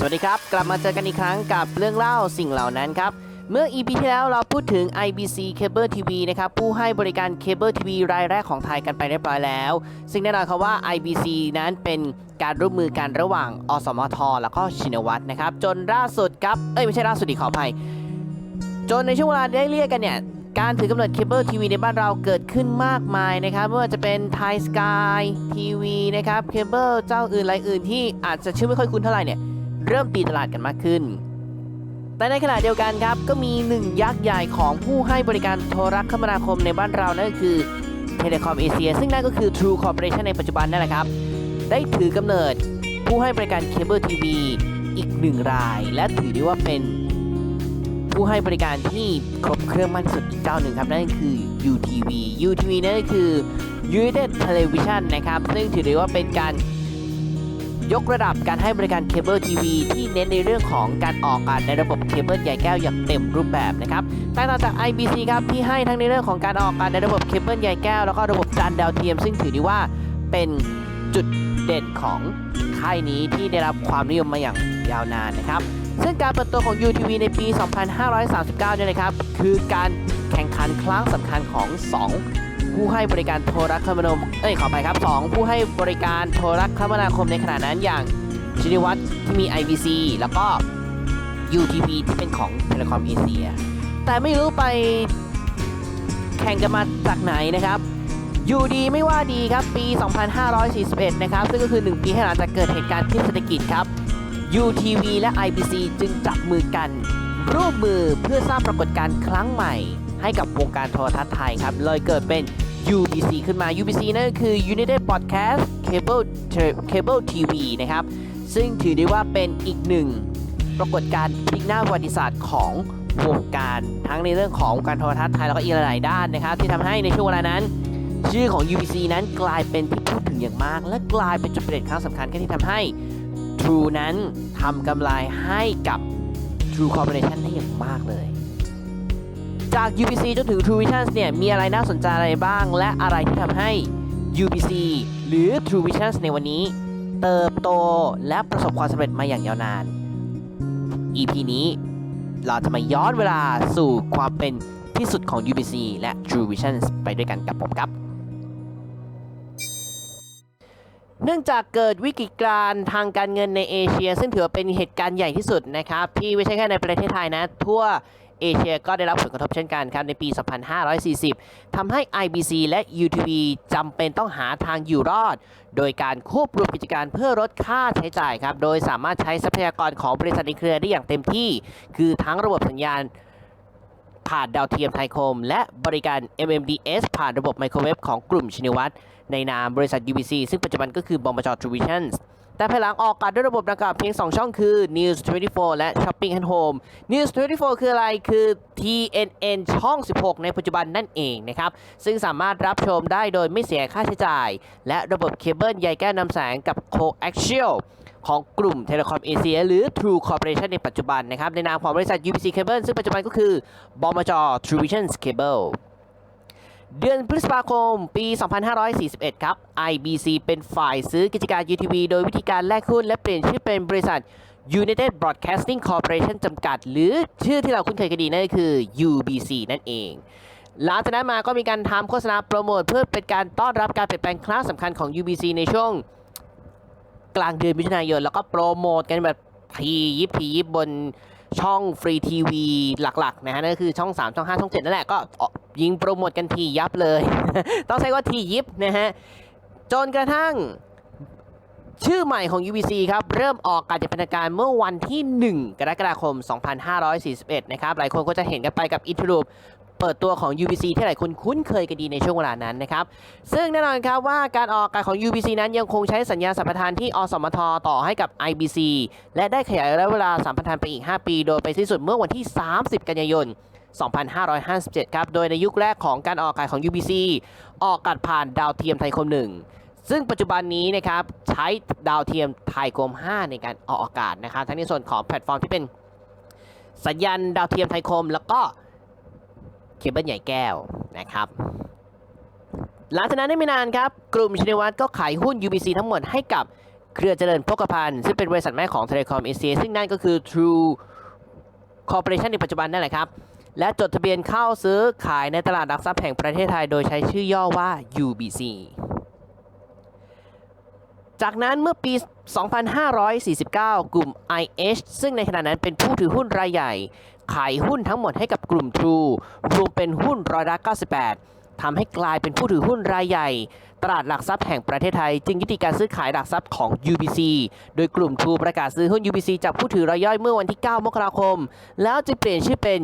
สวัสดีครับ กลับมาเจอกันอีกครั้งกับเรื่องเล่าสิ่งเหล่านั้นครับ เมื่อ EP ที่แล้วเราพูดถึง IBC Cable TV นะครับ ผู้ให้บริการเคเบิลทีวีรายแรกของไทยกันไปเรียบร้อยแล้ว ซึ่งแน่นอนครับว่า IBC นั้นเป็นการร่วมมือกันระหว่าง อสมท แล้วก็ชินวัตรนะครับ จนล่าสุดครับ เอ้ย ไม่ใช่ล่าสุดดีขออภัย จนในช่วงเวลาได้เรียกกันเนี่ย การถือกำเนิดเคเบิลทีวีในบ้านเราเกิดขึ้นมากมายนะครับไม่ว่าจะเป็นไทยสกายทีวีนะครับเคเบิลเจ้าอื่นรายอื่นที่อาจจะชื่อไม่ค่อยคุ้นเท่าไหร่เนี่ยเริ่มตีตลาดกันมากขึ้น แต่ในขณะเดียวกันครับ ก็มีหนึ่งยักษ์ใหญ่ของผู้ให้บริการโทรคมนาคมในบ้านเรานั่นก็คือเทเลคอมเอเชียซึ่งนั่นก็คือ True Corporation ในปัจจุบันนั่นแหละครับ ได้ถือกำเนิดผู้ให้บริการเคเบิลทีวีอีกหนึ่งราย และถือได้ว่าเป็น ผู้ให้บริการที่ครบเครื่องมากที่สุดอีกเจ้าหนึ่งครับนั่นก็คือ UTV UTV นั่นก็คือ United Television นะครับซึ่งถือได้ว่าเป็นการยกระดับการให้บริการเคเบิลทีวีที่เน้นในเรื่องของการออกอากาศในระบบเคเบิลใหญ่แก้วอย่างเต็มรูปแบบนะครับตกต่างจาก IBC ครับที่ให้ทั้งในเรื่องของการออกอากาศในระบบเคเบิลใหญ่แก้วแล้วก็ระบบจานดาวเทียม ซึ่งถือได้ว่าเป็นจุดเด่นของค่ายนี้ที่ได้รับความนิยมมาอย่าง ยาวนานนะครับ ซึ่งการเปิดตัวของ UTV ในปี 2539 เนี่ยนะครับ คือการแข่งขันครั้งสำคัญของ 2 ผู้ให้บริการโทรคมนาคม เอ้ยขอไปครับ 2 ผู้ให้บริการโทรคมนาคมในขณะนั้นอย่างชินิวัตรที่มี IBC แล้วก็ UTV ที่เป็นของเทเลคอมเอเชียแต่ไม่รู้ไปแข่งกันมาจากไหนนะครับอยู่ดีไม่ว่าดีครับปี 2541 นะครับ ซึ่งก็คือ 1 ปีให้หลังจากเกิดเหตุการณ์ที่เศรษฐกิจครับ UTV และ IBC จึงจับมือกัน ร่วมมือเพื่อสร้างปรากฏการณ์ครั้งใหม่ ให้กับวงการโทรทัศน์ไทยครับ เลยเกิดเป็น UBC ขึ้นมา UBC นั่นก็คือ United Broadcast Cable Cable TV นะครับ ซึ่งถือได้ว่าเป็นอีกหนึ่ง ปรากฏการณ์พลิกหน้าประวัติศาสตร์ของวงการทั้งในเรื่องของการโทรทัศน์ไทยแล้วก็อีกหลายด้านนะครับ ที่ทำให้ในช่วงเวลานั้น ชื่อของ UBC นั้นกลายเป็นที่พูดถึงอย่างมาก และกลายเป็นจุดเปลี่ยนครั้งสำคัญที่ทำให้ True นั้นทำกำไรให้กับ True Corporation ได้อย่างมากเลย จาก UBC จนถึง True Vision เนี่ยมีอะไรน่าสนใจอะไรบ้าง และอะไรที่ทำให้ UBC หรือ True Vision ในวันนี้ เติบโตและประสบความสำเร็จมาอย่างยาวนาน EP นี้เราจะมาย้อนเวลาสู่ความเป็นที่สุดของ UBC และ True Vision ไปด้วยกันกับผมครับ เนื่องจากเกิดวิกฤตการณ์ทางการเงินในเอเชีย ซึ่งถือเป็นเหตุการณ์ใหญ่ที่สุดนะครับ ที่ไม่ใช่แค่ในประเทศไทยนะ ทั่วเอเชียก็ได้รับผลกระทบเช่นกันครับ ในปี 2540 ทำให้ IBC และ UTV จำเป็นต้องหาทางอยู่รอด โดยการควบรวมกิจการเพื่อลดค่าใช้จ่ายครับ โดยสามารถใช้ทรัพยากรของบริษัทในเครือได้อย่างเต็มที่ คือทั้งระบบสัญญาณผ่านดาวเทียมไทยคม และบริการ MMDS ผ่านระบบไมโครเวฟของกลุ่มชินวัตร ในนามบริษัท UBC ซึ่งปัจจุบันก็คือบมจ True Visions แต่ภายหลังออกอากาศด้วยระบบดังกล่าวเพียง 2 ช่องคือ News 24 และ Shopping and Home News 24 คืออะไรคือ TNN ช่อง 16 ในปัจจุบันนั่นเองนะครับ ซึ่งสามารถรับชมได้โดยไม่เสียค่าใช้จ่าย และระบบเคเบิลใยแก้วนำแสงกับ Coaxial ของกลุ่มเทเลคอมเอเชียหรือ True Corporation ในปัจจุบันนะครับ ในนามของบริษัท UBC Cable ซึ่งปัจจุบันก็คือบมจ True Vision Cable เดือนพฤษภาคมปี 2541 ครับ IBC เป็นฝ่ายซื้อกิจการ UTV โดยวิธีการแลกหุ้นและเปลี่ยนชื่อเป็นบริษัท United Broadcasting Corporation จำกัด หรือชื่อที่เราคุ้นเคยกันดีนั่นก็คือ UBC นั่นเอง หลังจากนั้นมาก็มีการทำโฆษณาโปรโมทเพื่อเป็นการต้อนรับการเปลี่ยนแปลงครั้งสำคัญของ UBC ในช่วงกลางเดือนมิถุนายน แล้วก็โปรโมทกันแบบทียิบทียิบบน ช่องฟรีทีวีหลักๆนะฮะนั่นก็คือช่อง 3 ช่อง 5 ช่อง 7 นั่นแหละ ก็ยิงโปรโมทกันทียับเลย ต้องใช้ว่าทียิบนะฮะ จนกระทั่งชื่อใหม่ของ UBC ครับ เริ่มออกการจัดพันธการเมื่อวันที่ 1 กรกฎาคม 2541 นะครับ หลายคนก็จะเห็นกันไปกับอินทรูป เปิดตัวของ UBC ที่หลายคนคุ้นเคยกันดีในช่วงเวลานั้นนะครับ ซึ่งแน่นอนครับว่าการออกอากาศของ UBC นั้นยังคงใช้สัญญาสัมปทานที่อสมทต่อให้กับ IBC และได้ขยายระยะเวลาสัมปทานไปอีก 5 ปี โดยไปสิ้นสุดเมื่อวันที่ 30 กันยายน 2557 ครับ โดยในยุคแรกของการออกอากาศของ UBC ออกอากาศผ่านดาวเทียมไทยคม 1ซึ่งปัจจุบันนี้นะครับใช้ดาวเทียมไทยคม 5 ในการออกอากาศนะครับทั้งในส่วนของแพลตฟอร์มที่เป็นสัญญาณดาวเทียมไทยคม แล้วก็ เคเบิลใหญ่แก้วนะครับ หลังจากนั้นไม่นานครับ กลุ่มชินวัตรก็ขายหุ้น UBC ทั้งหมดให้กับเครือเจริญโภคภัณฑ์ซึ่งเป็นบริษัทแม่ของ Telecom Asia ซึ่งนั่นก็คือ True Corporation ในปัจจุบันนั่นแหละครับ และจดทะเบียนเข้าซื้อขายในตลาดหลักทรัพย์แห่งประเทศไทย โดยใช้ชื่อย่อว่า UBC จากนั้นเมื่อปี 2549 กลุ่ม IH ซึ่งในขณะนั้นเป็นผู้ถือหุ้นรายใหญ่ ขายหุ้นทั้งหมดให้กับกลุ่ม True รวมเป็นหุ้นร้อยละ98ทำให้กลายเป็นผู้ถือหุ้นรายใหญ่ ตลาดหลักทรัพย์แห่งประเทศไทย จึงยุติการซื้อขายหลักทรัพย์ของ UBC โดยกลุ่ม True ประกาศซื้อหุ้น UBC จากผู้ถือรายย่อยเมื่อวันที่ 9 มกราคม แล้วจึงเปลี่ยนชื่อเป็น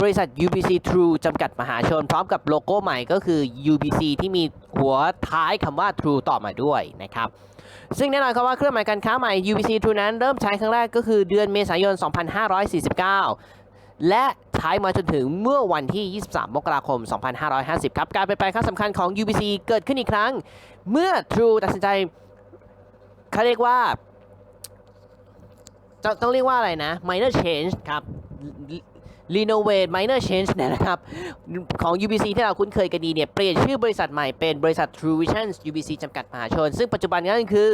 บริษัท UBC True จำกัดมหาชน พร้อมกับโลโก้ใหม่ก็คือ UBC ที่มีหัวท้ายคำว่า True ต่อมาด้วยนะครับซึ่งแน่นอนครับว่าเครื่องหมายการค้าใหม่ UBC True นั้นเริ่มใช้ครั้งแรกก็คือเดือนเมษายน 2549 และใช้มาจนถึงเมื่อวันที่ 23 มกราคม 2550 ครับ การเปลี่ยนแปลงครั้งสำคัญของ UBC เกิดขึ้นอีกครั้ง เมื่อ True ตัดสินใจเขาเรียกว่าต้องเรียกว่าอะไรนะ minor change ครับ renovate minor change เนี่ยนะครับ ของ UBC ที่เราคุ้นเคยกันดีเนี่ย เปลี่ยนชื่อบริษัทใหม่เป็นบริษัท True Vision UBC จำกัดมหาชน ซึ่งปัจจุบันก็คือ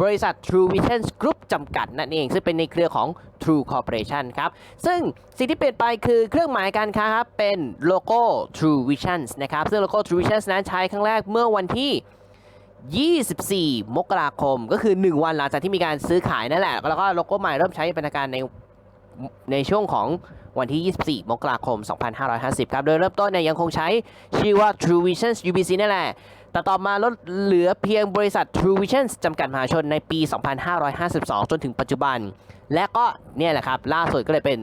บริษัท True Vision Group จำกัดนั่นเอง ซึ่งเป็นในเครือของ True Corporation ครับ ซึ่งสิ่งที่เปลี่ยนไปคือเครื่องหมายการค้าครับ เป็นโลโก้ True Vision นะครับ ซึ่งโลโก้ True Vision นั้นใช้ครั้งแรกเมื่อวันที่ 24 มกราคม ก็คือ 1 วันหลังจากที่มีการซื้อขายนั่นแหละ แล้วก็โลโก้ใหม่เริ่มใช้เป็นทางการในในช่วงของวันที่ 24 มกราคม 2550 ครับ โดยเริ่มต้นเนี่ยยังคงใช้ชื่อว่า True Visions UBC นี่นแหละ แต่ต่อมาลดเหลือเพียงบริษัท True Vision จำกัดมหาชนในปี 2552 จนถึงปัจจุบัน และก็เนี่ยแหละครับ ล่าสุดก็เลยเป็น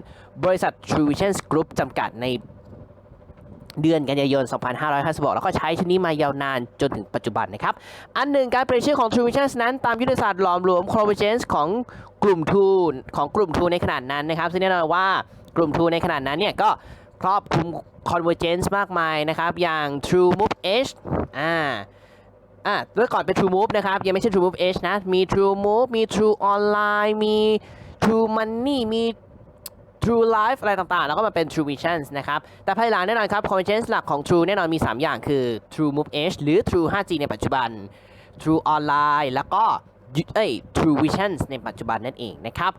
บริษัท True Vision Group จำกัดในเดือนกันยายน 2556 แล้วก็ใช้ชนี้มายาวนานจนถึงปัจจุบันนะครับ อันหนึ่งการเปลี่ยนชื่อของ True Vision นั้นตามยุทธศาสตร์หลอมรวม Convergence ของกลุ่ม True ของกลุ่ม True ในขนาดนั้นนะครับ ซึ่งแน่นอนว่ากลุ่ม True ในขนาดนั้นเนี่ยก็ ครอบคลุม Convergence มากมายนะครับ อย่าง True Move Edge อ่าอะเมื่อก่อนเป็น True Move นะครับ ยังไม่ใช่ True Move Edge นะ มี True Move มี True Online มี True Money มี True Life อะไรต่างๆ แล้วก็มาเป็น True Visions นะครับ แต่ภายหลังแน่นอนครับ Convergence หลักของ True แน่นอนมี 3 อย่างคือ True Move Edge หรือ True 5G ในปัจจุบัน True Online แล้วก็เอ้ย True Visions ในปัจจุบันนั่นเองนะครับ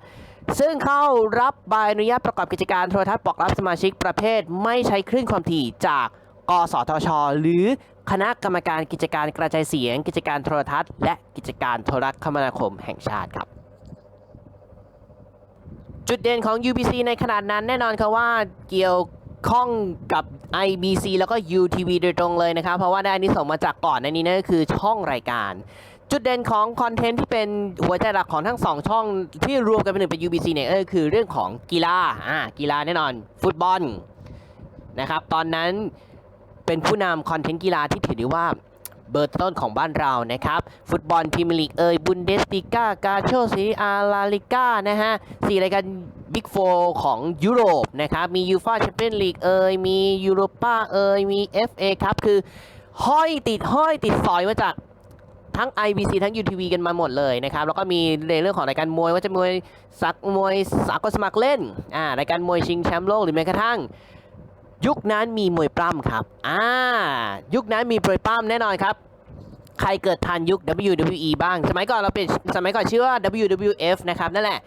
ซึ่งเข้ารับใบอนุญาตประกอบกิจการโทรทัศน์บอกรับสมาชิกประเภท ไม่ใช้คลื่นความถี่จาก กสทช หรือคณะกรรมการกิจการกระจายเสียง กิจการโทรทัศน์ และกิจการโทรคมนาคมแห่งชาติครับ จุดเด่นของ UBC ในขนาดนั้นแน่นอนครับว่าเกี่ยวข้องกับ IBC แล้วก็ UTV โดยตรงเลยนะครับ เพราะว่าได้อันนี้ส่งมาจากก่อนในนี้นั่นก็คือช่องรายการ จุดเด่นของคอนเทนต์ที่เป็นหัวใจหลักของทั้งสองช่องที่รวมกันเป็นหนึ่งเป็น UBC เนี่ยก็คือเรื่องของกีฬาอ่ากีฬาแน่นอน ฟุตบอลนะครับตอนนั้นเป็นผู้นำคอนเทนต์กีฬาที่ถือได้ว่าเบอร์ต้นของบ้านเรานะครับ ฟุตบอลพรีเมียร์ลีกเอยบุนเดสติก้ากาโชซีอาลาลิก้านะฮะสี่รายการบิ๊กโฟของยุโรปนะครับ มียูฟาแชมเปี้ยนลีกเอยมียูโรป้าเอยมี FA ครับคือห้อยติดห้อยติดสอยมาจาก ทั้ง IBC ทั้ง UTV กันมาหมดเลยนะครับ แล้วก็มีในเรื่องของรายการมวยว่าจะมวยสักมวยสากลสมัครเล่นอ่ารายการมวยชิงแชมป์โลกหรือแม้กระทั่ง ยุคนั้นมีมวยปล้ำครับอ่ายุคนั้นมีมวยปล้ำแน่นอนครับใครเกิดทันยุค WWE บ้าง สมัยก่อนเราเป็นสมัยก่อนชื่อว่า WWF นะครับนั่นแหละ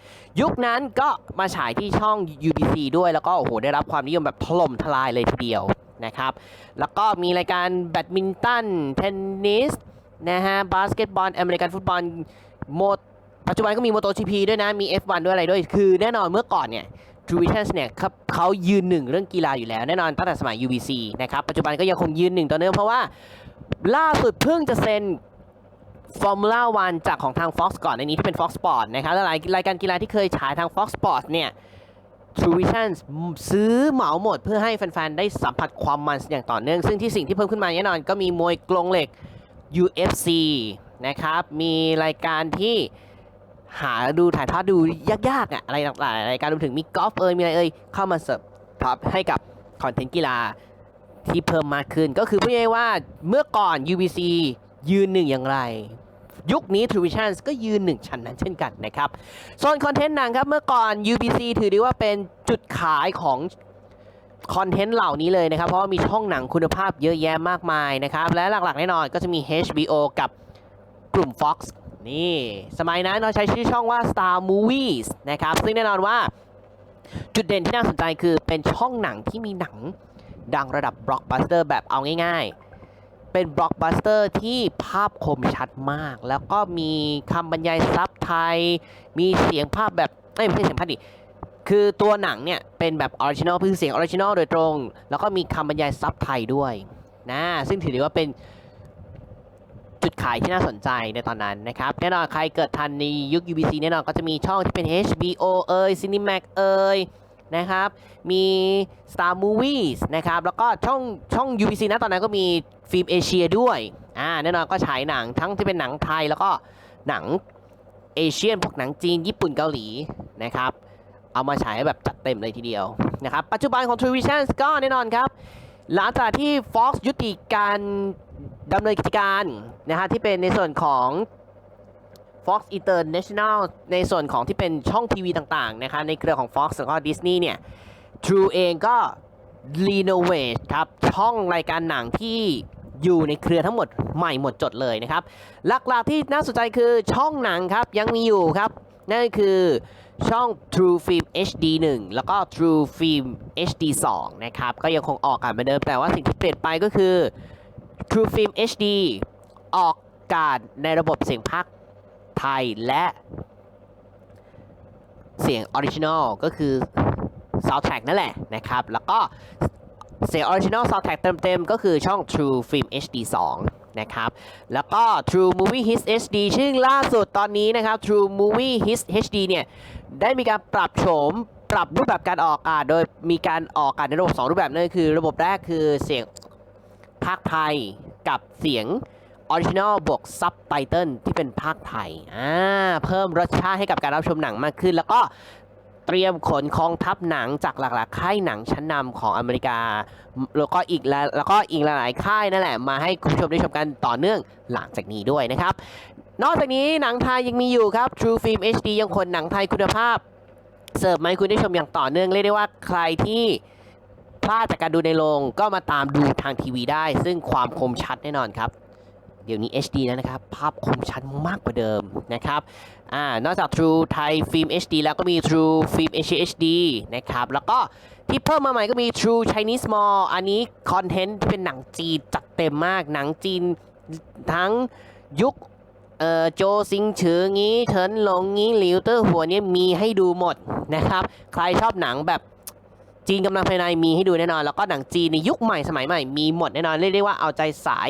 ยุคนั้นก็มาฉายที่ช่อง UBC ด้วยแล้วก็โอ้โหได้รับความนิยมแบบถล่มทลายเลยทีเดียวนะครับ แล้วก็มีรายการแบดมินตัน เทนนิส นะฮะบาสเกตบอลอเมริกันฟุตบอลโมดปัจจุบันก็มี MotoGP ด้วยนะ มี F1 ด้วยอะไรด้วย คือแน่นอนเมื่อก่อนเนี่ย True Visions เนี่ยครับเขายืนหนึ่งเรื่องกีฬาอยู่แล้ว แน่นอนตั้งแต่สมัย UBC นะครับ ปัจจุบันก็ยังคงยืนหนึ่งต่อเนื่องเพราะว่าล่าสุดเพิ่งจะเซ็น Formula 1จากของทาง Fox ก่อนในนี้ที่เป็น Fox Sport นะครับและหลายรายการกีฬาที่เคยฉายทาง Fox Sport เนี่ย True Vision ซื้อเหมาหมดเพื่อให้แฟน ๆ ได้สัมผัสความมันอย่างต่อเนื่อง ซึ่งที่สิ่งที่เพิ่มขึ้นมาแน่นอนก็มีมวยกลงเหล็ก UFC นะครับ มีรายการที่หาดูถ่ายทอดดูยากๆอะอะไรต่างๆรายการรวมถึงมีกอล์ฟเอ่ยมีอะไรเอ่ยเข้ามาเสิร์ฟท็อปให้กับคอนเทนต์กีฬาที่เพิ่มมากขึ้น ก็คือพูดง่ายๆว่าเมื่อก่อน UBC ยืนหนึ่งอย่างไร ยุคนี้ True Vision ก็ยืนหนึ่งชั้นนั้นเช่นกันนะครับ ส่วนคอนเทนต์หนังครับ เมื่อก่อน UBC ถือได้ว่าเป็นจุดขายของ คอนเทนต์เหล่านี้เลยนะครับ เพราะว่ามีช่องหนังคุณภาพเยอะแยะมากมายนะครับ และหลักๆแน่นอนก็จะมี HBO กับกลุ่ม Fox นี่ สมัยนั้นเราใช้ชื่อช่องว่า Star Movies นะครับ ซึ่งแน่นอนว่าจุดเด่นที่น่าสนใจคือเป็นช่องหนังที่มีหนังดังระดับบล็อกบัสเตอร์แบบเอาง่ายๆ เป็นบล็อกบัสเตอร์ที่ภาพคมชัดมาก แล้วก็มีคำบรรยายซับไทย มีเสียงภาพแบบไม่ใช่เสียงภาพดิ คือตัวหนังเนี่ยเป็นแบบออริจินอลคือเสียงออริจินอลโดยตรง แล้วก็มีคำบรรยายซับไทยด้วยนะซึ่งถือได้ว่าเป็นจุดขายที่น่าสนใจในตอนนั้นนะครับ แน่นอนใครเกิดทันในยุค UBC แน่นอนก็จะมีช่องที่เป็น HBO เอ่ย Cinemax เอ่ยนะครับ มี Star Movies นะครับ แล้วก็ช่องช่อง UBC นะตอนนั้นก็มีฟิล์มเอเชียด้วย อ่า แน่นอนก็ฉายหนังทั้งที่เป็นหนังไทยแล้วก็หนังเอเชียนพวกหนังจีนญี่ปุ่นเกาหลีนะครับ เอามาฉายแบบจัดเต็มเลยทีเดียวนะครับปัจจุบันของ True Vision ก็แน่นอนครับ หลังจากที่ Fox ยุติการดำเนินกิจการนะฮะที่เป็นในส่วนของ Fox International ในส่วนของที่เป็นช่องทีวีต่างๆนะคะในเครือของ Fox แล้วก็ Disney เนี่ย True เองก็ renovate ครับ ช่องรายการหนังที่อยู่ในเครือทั้งหมดใหม่หมดจดเลยนะครับ หลักๆที่น่าสนใจคือช่องหนังครับ ยังมีอยู่ครับ นั่นคือ ช่อง True Film HD 1 แล้วก็ True Film HD 2 นะครับ ก็ยังคงออกอากาศเหมือนเดิม แต่ว่าสิ่งที่เปลี่ยนไปก็คือ True Film HD ออกอากาศในระบบเสียงภาคไทยและเสียงออริจินอลก็คือ Soundtrack นั่นแหละนะครับ แล้วก็เสียงออริจินอล Soundtrack เต็มๆ ก็คือช่อง True Film HD 2 นะครับ แล้วก็ True Movie Hits HD ซึ่งล่าสุดตอนนี้นะครับ True Movie His HD เนี่ยได้มีการปรับโฉมปรับรูปแบบการออกอากาศโดยมีการออกอากาศในระบบ 2 รูปแบบนั่นคือ ระบบแรกคือเสียงภาคไทยกับเสียงออริจินอลบวกซับไตเติลที่เป็นภาคไทยอ่าเพิ่มรสชาติให้กับการรับชมหนังมากขึ้น แล้วก็ เตรียมขนกองทัพหนังจากหลากๆ ค่ายหนังชั้นนำของอเมริกา แล้วก็อีกแล้วแล้วก็อีกหลายๆค่ายนั่นแหละมาให้คุณผู้ชมได้ชมกันต่อเนื่องหลังจากนี้ด้วยนะครับ นอกจากนี้หนังไทยยังมีอยู่ครับ True Film HD ยังคงหนังไทยคุณภาพ เสิร์ฟมาให้คุณได้ชมอย่างต่อเนื่องเรียกได้ว่าใครที่พลาดจากการดูในโรงก็มาตามดูทางทีวีได้ ซึ่งความคมชัดแน่นอนครับ เดี๋ยวนี้ HD แล้วนะครับ ภาพคมชัดมากกว่าเดิมนะครับอ่านอกจาก True Thai Film HD แล้วก็มี True Film Asia HD นะครับ แล้วก็ที่เพิ่มมาใหม่ก็มี True Chinese Mall อันนี้คอนเทนต์ที่เป็นหนังจีนจัดเต็มมาก หนังจีนทั้งยุคเอ่อโจซิงฉืองี้เฉินหลงงี้หลิวเตอร์หัวเนี่ยมีให้ดูหมดนะครับ ใครชอบหนังแบบจีนกำลังภายในมีให้ดูแน่นอน แล้วก็หนังจีนในยุคใหม่สมัยใหม่มีหมดแน่นอน เรียกได้ว่าเอาใจสาย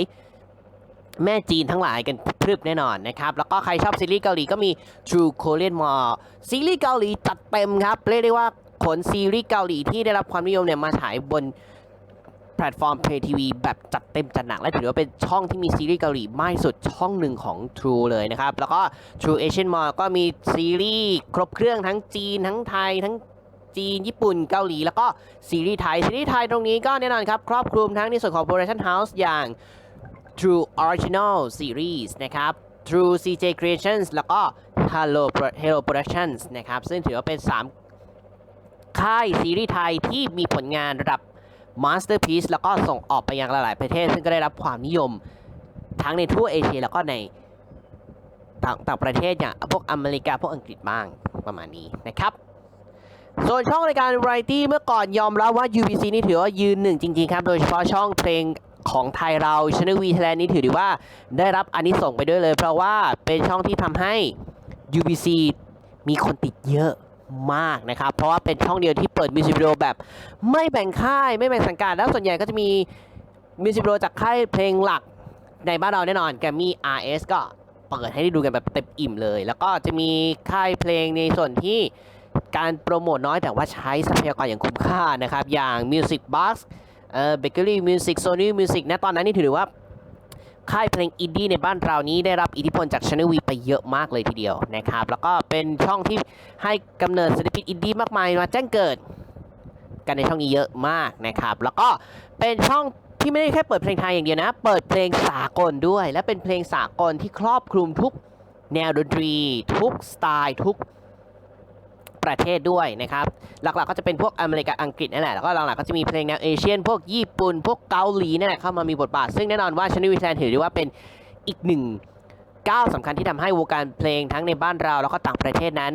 แม่จีนทั้งหลายกันพรึบแน่นอนนะครับ แล้วก็ใครชอบซีรีส์เกาหลีก็มี True Korean Mall ซีรีส์เกาหลีจัดเต็มครับ เรียกได้ว่าขนซีรีส์เกาหลีที่ได้รับความนิยมเนี่ยมาฉายบนแพลตฟอร์ม Pay TV แบบจัดเต็มจัดหนัก และถือว่าเป็นช่องที่มีซีรีส์เกาหลีมากสุดช่องหนึ่งของ True เลยนะครับ แล้วก็ True Asian Mall ก็มีซีรีส์ครบเครื่องทั้งจีนทั้งไทยทั้งจีน ญี่ปุ่น เกาหลี แล้วก็ซีรีส์ไทย ซีรีส์ไทยตรงนี้ก็แน่นอนครับ ครอบคลุมทั้งในส่วนของ Production House อย่าง True Original Series นะครับ True CJ Creations แล้วก็ Hello Pro- Hello Productions นะครับ ซึ่งถือว่าเป็น 3 ค่ายซีรีส์ไทยที่มีผลงานระดับ Masterpiece แล้วก็ส่งออกไปยังหลาย ๆ ประเทศ ซึ่งก็ได้รับความนิยมทั้งในทั่วเอเชียแล้วก็ในต่างต่างประเทศอย่างพวกอเมริกาพวกอังกฤษบ้างประมาณนี้นะครับส่วนช่องรายการ Variety เมื่อก่อนยอมรับว่า UBC นี่ถือว่ายืนหนึ่งจริง ๆ ครับ โดยเฉพาะช่องเพลง ของไทยเรา Channel V Thailand นี่ถือได้ว่าได้รับอานิสงส์ไปด้วยเลย เพราะว่าเป็นช่องที่ทำให้ UBC มีคนติดเยอะมากนะครับ เพราะว่าเป็นช่องเดียวที่เปิดมิวสิกวิดีโอแบบไม่แบ่งค่ายไม่แบ่งสังกัดแล้วส่วนใหญ่ก็จะมีมิวสิกวิดีโอจากค่ายเพลงหลักในบ้านเราแน่นอนแกมมี่ RS ก็เปิดให้ได้ดูกันแบบเต็มอิ่มเลย แล้วก็จะมีค่ายเพลงในส่วนที่การโปรโมทน้อยแต่ว่าใช้ทรัพยากรอย่างคุ้มค่านะครับ อย่าง Music Box เอ่อ Bakery Music Sony Music นะตอนนั้นนี่ถือว่าค่ายเพลงอินดี้ในบ้านเรานี้ได้รับอิทธิพลจาก Channel V ไปเยอะมากเลยทีเดียวนะครับ แล้วก็เป็นช่องที่ให้กำเนิดศิลปินอินดี้มากมายมาแจ้งเกิด กันในช่องนี้เยอะมากนะครับ แล้วก็เป็นช่องที่ไม่ได้แค่เปิดเพลงไทยอย่างเดียวนะ เปิดเพลงสากลด้วย และเป็นเพลงสากลที่ครอบคลุมทุกแนวดนตรี ทุกสไตล์ทุก ประเทศด้วยนะครับหลักๆก็จะเป็นพวกอเมริกาอังกฤษนั่นแหละแล้วก็หลังๆก็จะมีเพลงแนวเอเชียน พวกญี่ปุ่น พวกเกาหลีนั่นแหละเข้ามามีบทบาท ซึ่งแน่นอนว่าชนิวิแทนถือได้ว่าเป็นอีกหนึ่งก้าวสำคัญที่ทำให้วงการเพลงทั้งในบ้านเรา แล้วก็ต่างประเทศนั้น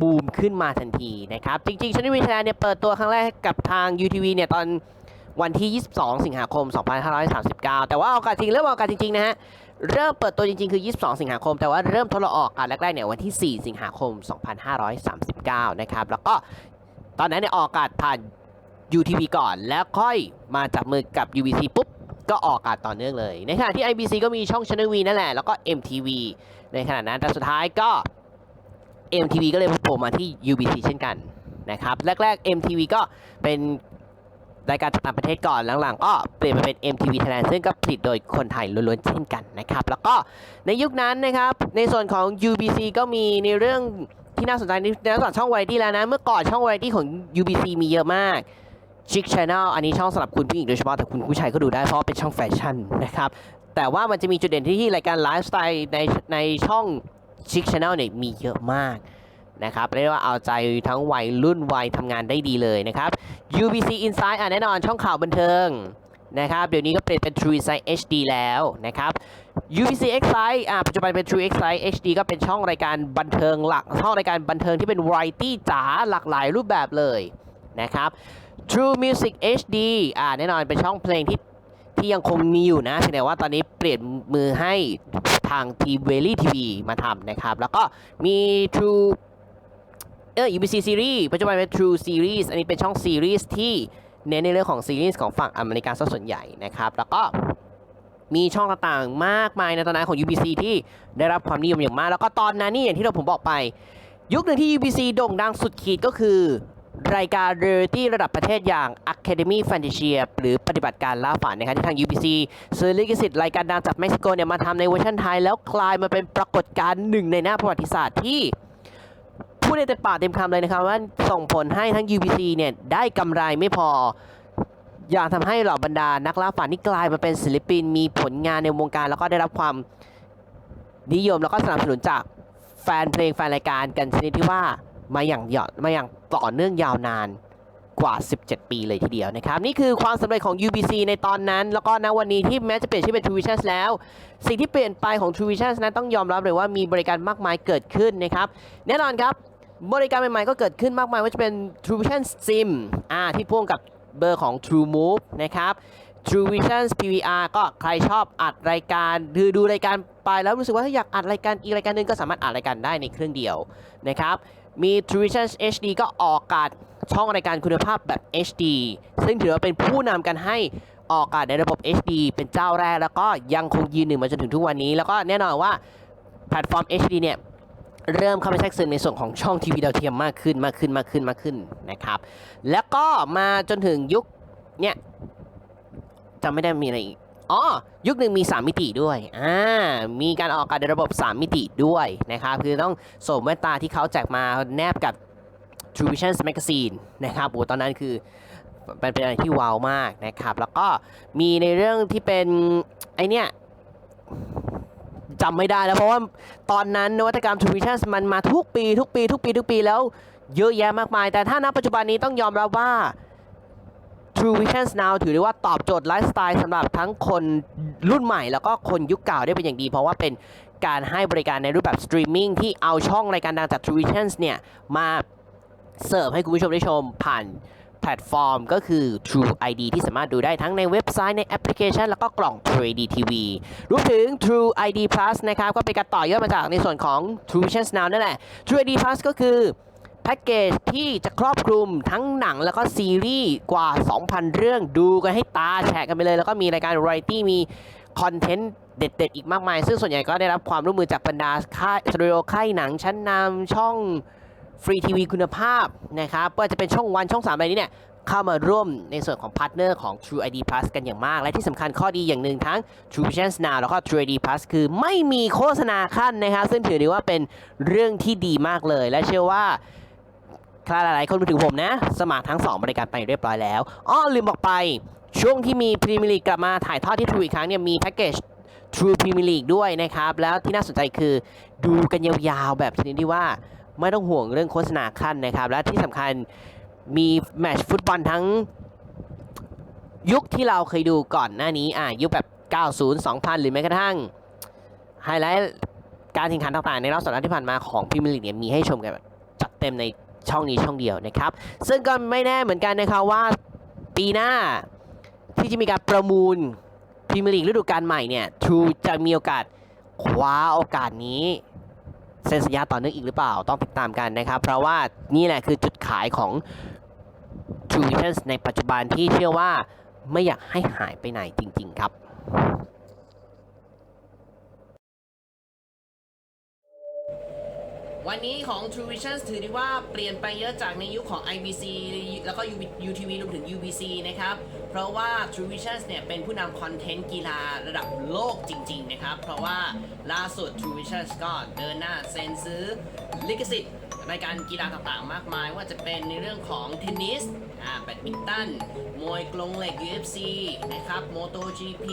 บูมขึ้นมาทันทีนะครับจริงๆชนิวิแทนเนี่ยเปิดตัวครั้งแรกกับทาง UTV เนี่ยตอนวันที่ 22 สิงหาคม 2539 แต่ว่าโอกาสจริงเริ่มออกอากาศจริงๆนะฮะ เริ่มเปิดตัวจริงๆ คือ 22 สิงหาคม แต่ว่าเริ่มทดลองออกอากาศแรกๆเนี่ยวันที่ 4 สิงหาคม 2539 นะครับ แล้วก็ตอนนั้นเนี่ยออกอากาศผ่าน UTV ก่อน แล้วค่อยมาจับมือกับ UBC ปุ๊บ ก็ออกอากาศต่อเนื่องเลย ในขณะที่ IBC ก็มีช่อง Channel V นั่นแหละ แล้วก็ MTV ในขณะนั้น แต่สุดท้ายก็ MTV ก็เลยโผล่มาที่ UBC เช่นกันนะครับ แรกๆ MTV ก็เป็น รายการต่างประเทศก่อนหลังๆก็เปลี่ยนมาเป็น MTV Thailand ซึ่งก็ผลิตโดยคนไทยล้วนๆเช่นกันนะครับ แล้วก็ในยุคนั้นนะครับ ในส่วนของ UBC ก็มีในเรื่องที่น่าสนใจในในส่วนช่องวาไรตี้แล้วนะ เมื่อก่อนช่องวาไรตี้ของ UBC มีเยอะมาก Chic Channel อันนี้ช่องสำหรับคุณผู้หญิงโดยเฉพาะแต่คุณผู้ชายก็ดูได้เพราะเป็นช่องแฟชั่นนะครับ แต่ว่ามันจะมีจุดเด่นที่รายการไลฟ์สไตล์ในในช่อง Chic Channel เนี่ยมีเยอะมาก นะครับเรียกว่าเอาใจทั้งวัยรุ่นวัยทำงานได้ดีเลยนะครับ UBC Inside อะแน่นอนช่องข่าวบันเทิงนะครับเดี๋ยวนี้ก็เปลี่ยนเป็น True Insight HD แล้วนะครับ UBC Excite อะปัจจุบันเป็น True Excite HD ก็เป็นช่องรายการบันเทิงหลักช่องรายการบันเทิงที่เป็น Variety จ๋าหลากหลายรูปแบบเลยนะครับ True Music HD อ่าแน่นอนเป็นช่องเพลงที่ที่ยังคงมีอยู่นะเพียงแต่ว่าตอนนี้เปลี่ยนมือให้ทางทีเวลี่ทีวีมาทำนะครับ แล้วก็มี True เออ UBC Series ปัจจุบันเป็น True Series อันนี้เป็นช่องซีรีส์ที่เน้นในเรื่องของซีรีส์ของฝั่งอเมริกาซะส่วนใหญ่นะครับ แล้วก็มีช่องต่างๆ มากมายในตอนนั้นของ UBC ที่ได้รับความนิยมอย่างมาก แล้วก็ตอนนั้นนี่อย่างที่เราผมบอกไป ยุคหนึ่งที่ UBC โด่งดังสุดขีดก็คือ รายการเรียลิตี้ระดับประเทศอย่าง Academy Fantasia หรือปฏิบัติการล่าฝันนะครับที่ทาง UBC ซื้อลิขสิทธิ์รายการดังจากเม็กซิโกเนี่ยมาทำในเวอร์ชันไทยแล้วกลายมาเป็นปรากฏการณ์หนึ่งในหน้าประวัติศาสตร์ที่ พูดได้เต็มปากเต็มคำเลยนะครับว่าส่งผลให้ทั้ง UBC เนี่ยได้กำไรไม่พอ อย่างทำให้เหล่าบรรดานักล่าฝันที่กลายมาเป็นศิลปิน มีผลงานในวงการแล้วก็ได้รับความนิยมแล้วก็สนับสนุนจากแฟนเพลงแฟนรายการกันชนิดที่ว่ามาอย่างหยอดมาอย่างต่อเนื่องยาวนานกว่า 17 ปีเลยทีเดียวนะครับ นี่คือความสำเร็จของ UBC ในตอนนั้น แล้วก็ณวันนี้ที่แม้จะเปลี่ยนชื่อเป็น True Visions แล้ว สิ่งที่เปลี่ยนไปของ True Visions นั้นต้องยอมรับเลยว่ามีบริการมากมายเกิดขึ้นนะครับ แน่นอนครับ บริการใหม่ๆก็เกิดขึ้นมากมายว่าจะเป็น True Vision Sim อ่าที่พ่วงกับเบอร์ของ True Move นะครับ True Vision PVR ก็ใครชอบอัดรายการดูดูรายการไปแล้วรู้สึกว่าถ้าอยากอัดรายการอีกรายการหนึงก็สามารถอัดรายการได้ในเครื่องเดียวนะครับ มี True Vision HD ก็ออกอากาศช่องรายการคุณภาพแบบ HD ซึ่งถือว่าเป็นผู้นำกันให้ออกอากาศในระบบ HD เป็นเจ้าแรก แล้วก็ยังคงยืนหนึ่งมาจนถึงทุกวันนี้ แล้วก็แน่นอนว่าแพลตฟอร์ม HD เนี่ย เริ่มเข้าไปแทรกซึมในส่วนของช่องทีวีดาวเทียมมากขึ้นมากขึ้นมากขึ้นมากขึ้นนะครับ แล้วก็มาจนถึงยุคเนี่ยจำไม่ได้มีอะไรอีกอ๋อยุคหนึ่งมี 3 มิติด้วยอ่ามีการออกอากาศในระบบ 3 มิติด้วยนะครับคือต้องสวมแว่นตาที่เขาแจกมาแนบกับ True Vision Magazine นะครับโอ้ตอนนั้นคือเป็นเป็นอะไรที่ว้าวมากนะครับ แล้วก็มีในเรื่องที่เป็นไอเนี่ย จำไม่ได้แล้วเพราะว่าตอนนั้นนวัตกรรม True Vision มันมาทุกปี ทุกปี ทุกปีทุกปีแล้วเยอะแยะมากมาย แต่ถ้าณปัจจุบันนี้ต้องยอมรับว่า True Vision Now ถือได้ว่าตอบโจทย์ไลฟ์สไตล์สำหรับทั้งคนรุ่นใหม่ แล้วก็คนยุคเก่าได้เป็นอย่างดี เพราะว่าเป็นการให้บริการในรูปแบบสตรีมมิ่งที่เอาช่องรายการดังจาก True Vision เนี่ยมาเสิร์ฟให้คุณผู้ชมได้ชมผ่าน แพลตฟอร์มก็คือ True ID ที่สามารถดูได้ทั้งในเว็บไซต์ในแอปพลิเคชัน แล้วก็กล่อง True ID TV รวมถึง True ID Plus นะครับก็เป็นการต่อยอดมาจากในส่วนของ True Vision Now นั่นแหละ True ID Plus ก็คือแพ็กเกจที่จะครอบคลุมทั้งหนังแล้วก็ซีรีส์กว่า 2,000 เรื่องดูกันให้ตาแฉะกันไปเลย แล้วก็มีรายการ v a r i ตี้มีคอนเทนต์เด็ด ๆ อีกมากมาย ซึ่งส่วนใหญ่ก็ได้รับความร่วมมือจากบรรดาค่ายสตูดิโอค่ายหนังชั้นนำช่อง ฟรีทีวีคุณภาพนะครับว่าจะเป็นช่องวันช่อง3อะไรนี้เนี่ยเข้ามาร่วมในส่วนของพาร์ทเนอร์ของ True ID Plus กันอย่างมาก และที่สำคัญข้อดีอย่างหนึ่งทั้ง True Vision Now แล้วก็ True ID Plus คือไม่มีโฆษณาขั้นนะครับซึ่งถือได้ว่าเป็นเรื่องที่ดีมากเลย และเชื่อว่าใครหลายๆ คนมาถึงผมนะ สมัครทั้ง 2 บริการไปเรียบร้อยแล้วอ้อลืมบอกไป ช่วงที่มีพรีเมียร์ลีกกลับมาถ่ายทอดที่ True อีกครั้งเนี่ยมีแพ็กเกจ True Premier League ด้วยนะครับ แล้วที่น่าสนใจคือดูกันยาวๆ แบบชนิดที่ว่า ไม่ต้องห่วงเรื่องโฆษณาขั้นนะครับ และที่สำคัญมีแมชฟุตบอลทั้งยุคที่เราเคยดูก่อนหน้านี้อะยุคแบบ 90 2000 หรือแม้กระทั่งไฮไลท์การแข่งขันต่างๆ ในรอบสัปดาห์ที่ผ่านมาของพรีเมียร์ลีกเนี่ยมีให้ชมกันจัดเต็มในช่องนี้ช่องเดียวนะครับ ซึ่งก็ไม่แน่เหมือนกันนะครับว่าปีหน้าที่จะมีการประมูลพรีเมียร์ลีกฤดูกาลใหม่เนี่ยทรูจะมีโอกาสคว้าโอกาสนี้ เซ็นสัญญาต่อเนื่องอีกหรือเปล่าต้องติดตามกันนะครับ เพราะว่านี่แหละคือจุดขายของ True Visions ในปัจจุบันที่เชื่อว่าไม่อยากให้หายไปไหนจริง ๆ ครับ วันนี้ของ True Vision ถือได้ว่าเปลี่ยนไปเยอะจากในยุคของ IBC แล้วก็ UTV รวมถึง UBC นะครับ เพราะว่า True Vision เนี่ยเป็นผู้นำคอนเทนต์กีฬาระดับโลกจริง ๆ นะครับ เพราะว่าล่าสุด True Vision ก็เดินหน้าเซ็นซื้อลิขสิทธิ์ รายการกีฬาต่างๆ มากมาย ว่าจะเป็นในเรื่องของเทนนิสอ่าแบดมินตัน มวยกลงเหล็ก UFC นะครับ MotoGP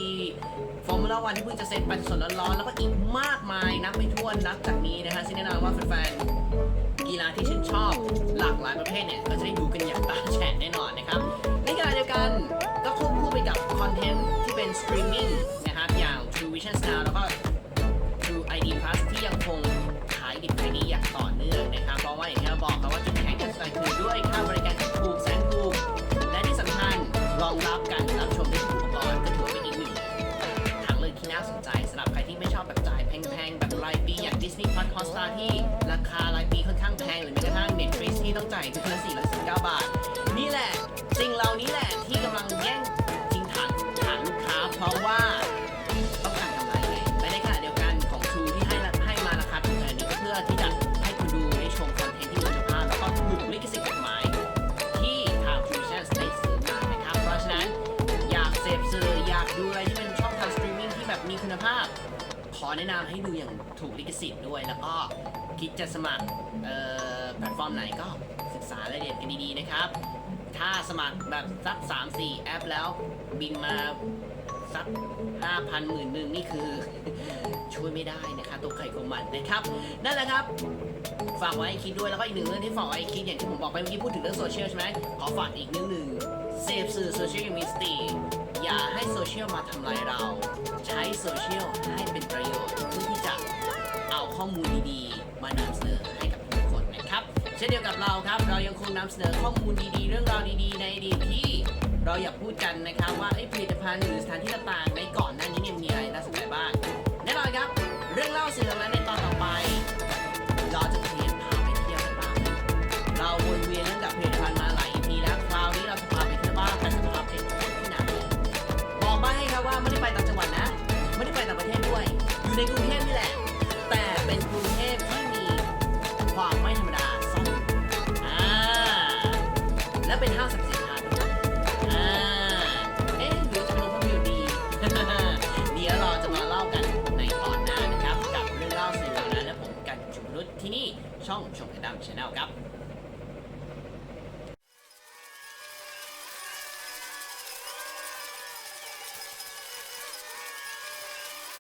ฟอร์มูล่าวันที่เพิ่งจะเซ็นไปสดร้อนๆแล้วก็อีกมากมายนับไม่ถ้วนนับจากนี้นะฮะซึ่งแน่นอนว่าแฟนๆกีฬาที่ชื่นชอบหลากหลายประเภทเนี่ยก็จะได้ดูกันอย่างตาแฉะแน่นอนนะครับในขณะเดียวกันก็ควบคู่ไปกับคอนเทนต์ที่เป็นสตรีมมิ่งนะครับอย่าง True Vision Now แล้วก็ เราอย่างที่เราบอกครับว่าจุดแข็งจุดด้อยคือด้วยค่าบริการที่ถูกแสนถูก และที่สำคัญรองรับการรับชมได้ทุกอุปกรณ์ก็ถือว่าเป็นอีกหนึ่งทางเลือกที่น่าสนใจสำหรับใครที่ไม่ชอบแบบจ่ายแพงๆ แบบรายปีอย่าง Disney Plus Hotstar ที่ราคารายปีค่อนข้างแพงหรือแม้กระทั่ง Netflix ที่ต้องจ่ายทุกเดือน419 บาท นี่แหละสิ่งเหล่านี้แหละที่กำลังแย่งชิงฐานฐานลูกค้าเพราะว่า อแนะนำให้ดูอย่างถูกลิขสิทธิ์ด้วย แล้วก็คิดจะสมัครแพลตฟอร์มไหนก็ศึกษารายละเอียดกันดีๆนะครับ ถ้าสมัครแบบสัก 3-4 แอปแล้วบินมาสัก 5,000หมื่นหนึ่งนี่คือ ช่วยไม่ได้นะครับตัวใครของมันนะครับ นั่นแหละครับฝากไว้คิดด้วยแล้วก็อีกหนึ่งเรื่องที่ฝากไว้คิดอย่างที่ผมบอกไปเมื่อกี้พูดถึงเรื่องโซเชียลใช่ไหมขอฝากอีกนิดหนึ่ง เสพสื่อโซเชียลมีสติ อย่าให้โซเชียลมาทำลายเรา ใช้โซเชียลให้เป็นประโยชน์เพื่อที่จะเอาข้อมูลดีๆ มานำเสนอให้กับทุกคนนะครับ เช่นเดียวกับเราครับ เรายังคงนำเสนอข้อมูลดีๆ เรื่องราวดีๆ ในอดีตที่เราอยากพูดกันนะครับว่าเอ้ผลิตภัณฑ์หรือสถานที่ต่างๆในก่อนหน้านี้เนี่ยมีอะไรน่าสนใจบ้าง อยู่ในกรุงเทพนี่แหละ แต่เป็นกรุงเทพที่มีความไม่ธรรมดาซ่อนอ่าและเป็นห้างสรรพสินค้าด้วยอ่าเอ๊ะหรือจะเป็นโรงภาพยนตร์ดี เดี๋ยวเราจะมาเล่ากันในตอนหน้านะครับ กับเรื่องเล่าสิ่งเหล่านั้นและผมกันชุมนุชที่นี่ช่องชมกันดัมชาแนลครับ